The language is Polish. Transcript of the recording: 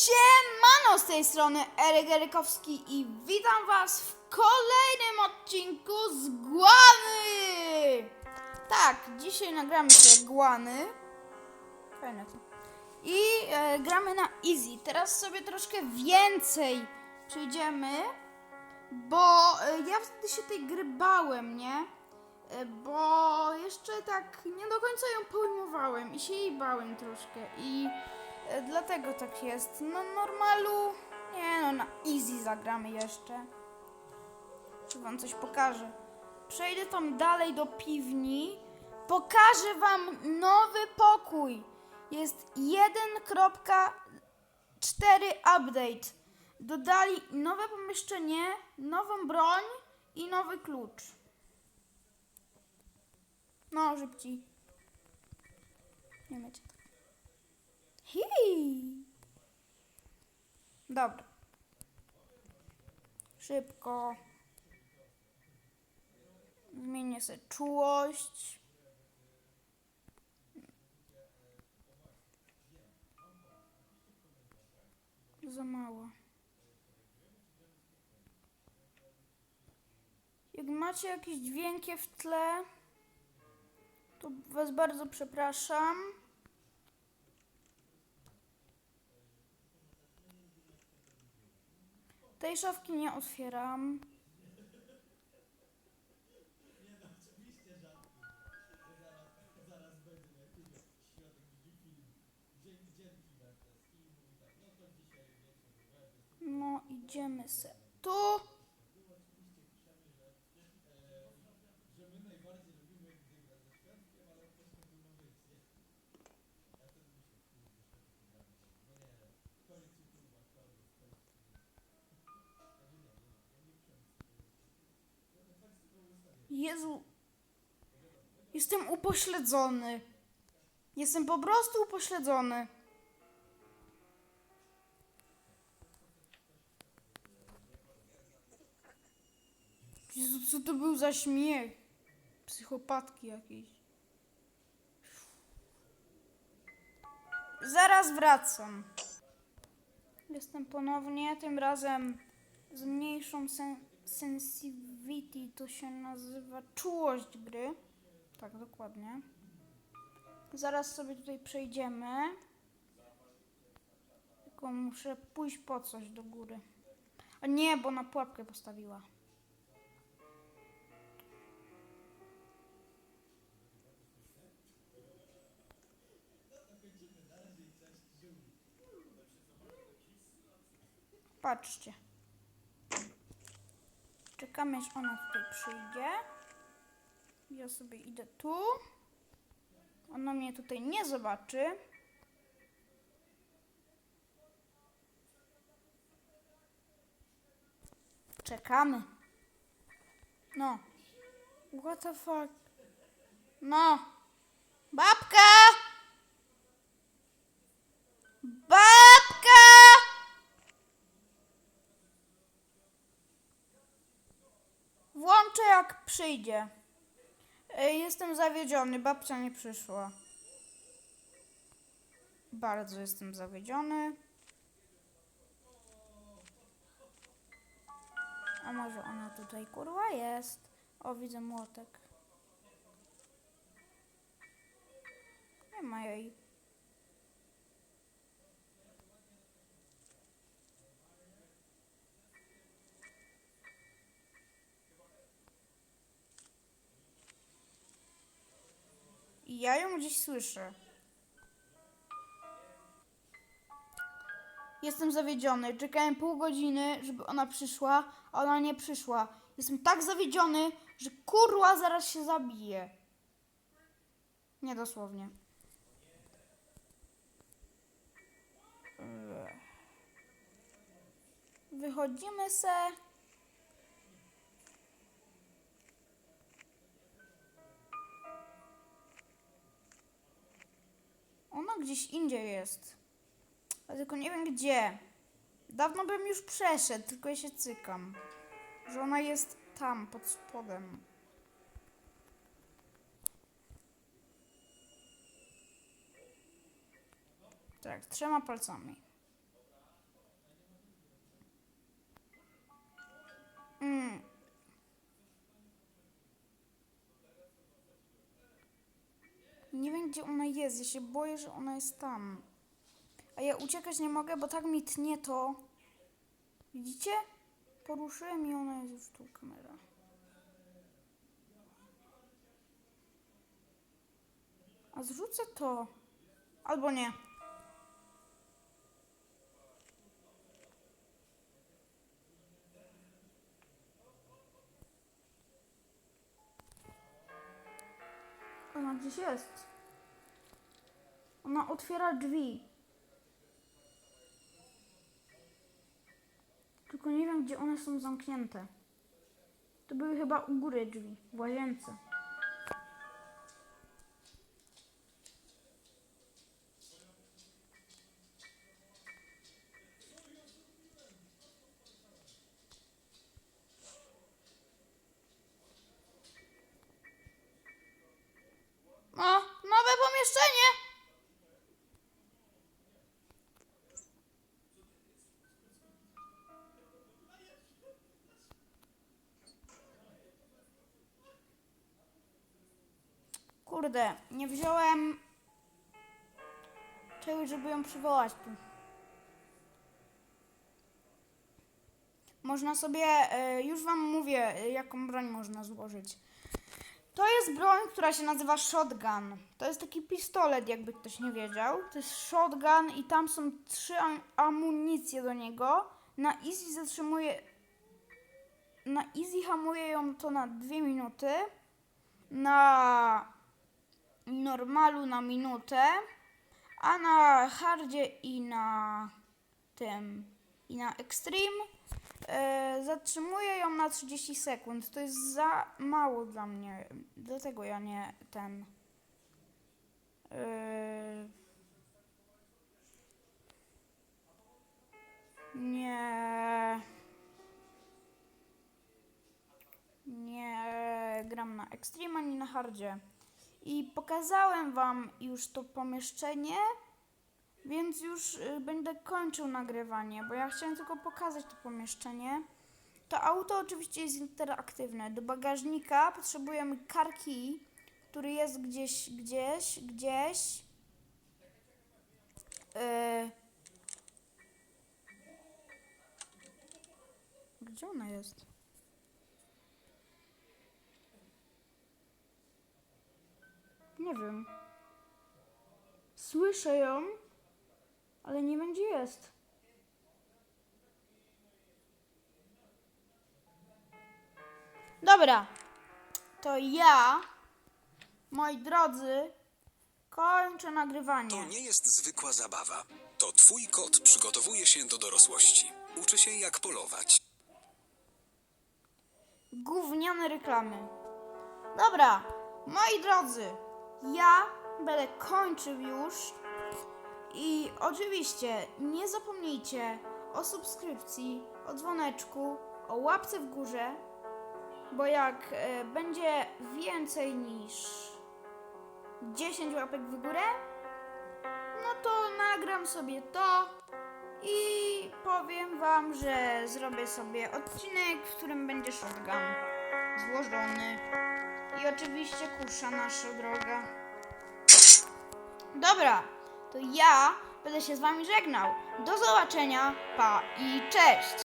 Siemano z tej strony Eryk Erykowski i witam was w kolejnym odcinku z Guany! Tak, dzisiaj nagramy sobie Guany. Fajne to. I e, gramy na easy. Teraz sobie troszkę więcej przyjdziemy, bo e, ja wtedy się tej gry bałem, nie? E, Bo jeszcze tak nie do końca ją pojmowałem i się jej bałem troszkę i dlatego tak jest. No normalu, nie no, na easy zagramy jeszcze. Czy wam coś pokażę. Przejdę tam dalej do piwni. Pokażę wam nowy pokój. Jest 1.4 update. Dodali nowe pomieszczenie, nową broń i nowy klucz. No, szybciej. Nie macie tak. Hi. Dobra. Szybko. Zmienię sobie czułość. Za mało. Jak macie jakieś dźwięki w tle, to Was bardzo przepraszam. Tej szafki nie otwieram. No, idziemy se tu. Jezu. Jestem upośledzony. Jestem po prostu upośledzony. Jezu, co to był za śmiech? Psychopatki jakieś. Zaraz wracam. Jestem ponownie, tym razem z mniejszą sen sensitivity, to się nazywa czułość gry. Tak, dokładnie. Zaraz sobie tutaj przejdziemy. Tylko muszę pójść po coś do góry. A nie, bo na pułapkę postawiła. Patrzcie. Czekamy, aż ona tutaj przyjdzie. Ja sobie idę tu. Ona mnie tutaj nie zobaczy. Czekamy. No. What the fuck? No. Babka! Włączę jak przyjdzie. Jestem zawiedziony, babcia nie przyszła. Bardzo jestem zawiedziony. A może ona tutaj kurwa jest? O, widzę młotek. Nie ma jej. Ja ją gdzieś słyszę. Jestem zawiedziony. Czekałem pół godziny, żeby ona przyszła, a ona nie przyszła. Jestem tak zawiedziony, że kurwa zaraz się zabije. Nie dosłownie. Wychodzimy se. gdzieś indziej jest. A tylko nie wiem gdzie. Dawno bym już przeszedł, tylko ja się cykam. Że ona jest tam, pod spodem. Tak, trzema palcami. Mm. Gdzie ona jest. Ja się boję, że ona jest tam. A ja uciekać nie mogę, bo tak mi tnie to. Widzicie? Poruszyłem i ona jest już tu, kamera. A zrzucę to. Albo nie. Ona gdzieś jest. Ona otwiera drzwi. Tylko nie wiem, gdzie one są zamknięte. To były chyba u góry drzwi, w łazience. Kurde, nie wziąłem czegoś, żeby ją przywołać tu. Można sobie, e, już wam mówię, e, jaką broń można złożyć. To jest broń, która się nazywa shotgun. To jest taki pistolet, jakby ktoś nie wiedział. To jest shotgun i tam są trzy am- amunicje do niego. Na easy zatrzymuje... Na easy hamuje ją to na dwie minuty. Na normalu na minutę. A na hardzie i na tym i na extreme e, zatrzymuję ją na 30 sekund. To jest za mało dla mnie. Dlatego ja nie ten. E, nie. Nie gram na extreme ani na hardzie. I pokazałem wam już to pomieszczenie. Więc już y, będę kończył nagrywanie, bo ja chciałem tylko pokazać to pomieszczenie. To auto oczywiście jest interaktywne. Do bagażnika potrzebujemy karki, który jest gdzieś, gdzieś, gdzieś. Yy. Gdzie ona jest? Nie wiem. Słyszę ją. Ale nie wiem, gdzie jest. Dobra. To ja, moi drodzy, kończę To nagrywanie. nie jest zwykła zabawa. To twój kot przygotowuje się do dorosłości. Uczy się jak polować. Gówniane reklamy. Dobra, moi drodzy, ja będę kończył już. I oczywiście nie zapomnijcie o subskrypcji, o dzwoneczku, o łapce w górze, bo jak e, będzie więcej niż 10 łapek w górę, no to nagram sobie to i powiem wam, że zrobię sobie odcinek, w którym będzie shotgun złożony i oczywiście kusza nasza droga. Dobra, to ja będę się z wami żegnał. Do zobaczenia, pa i cześć!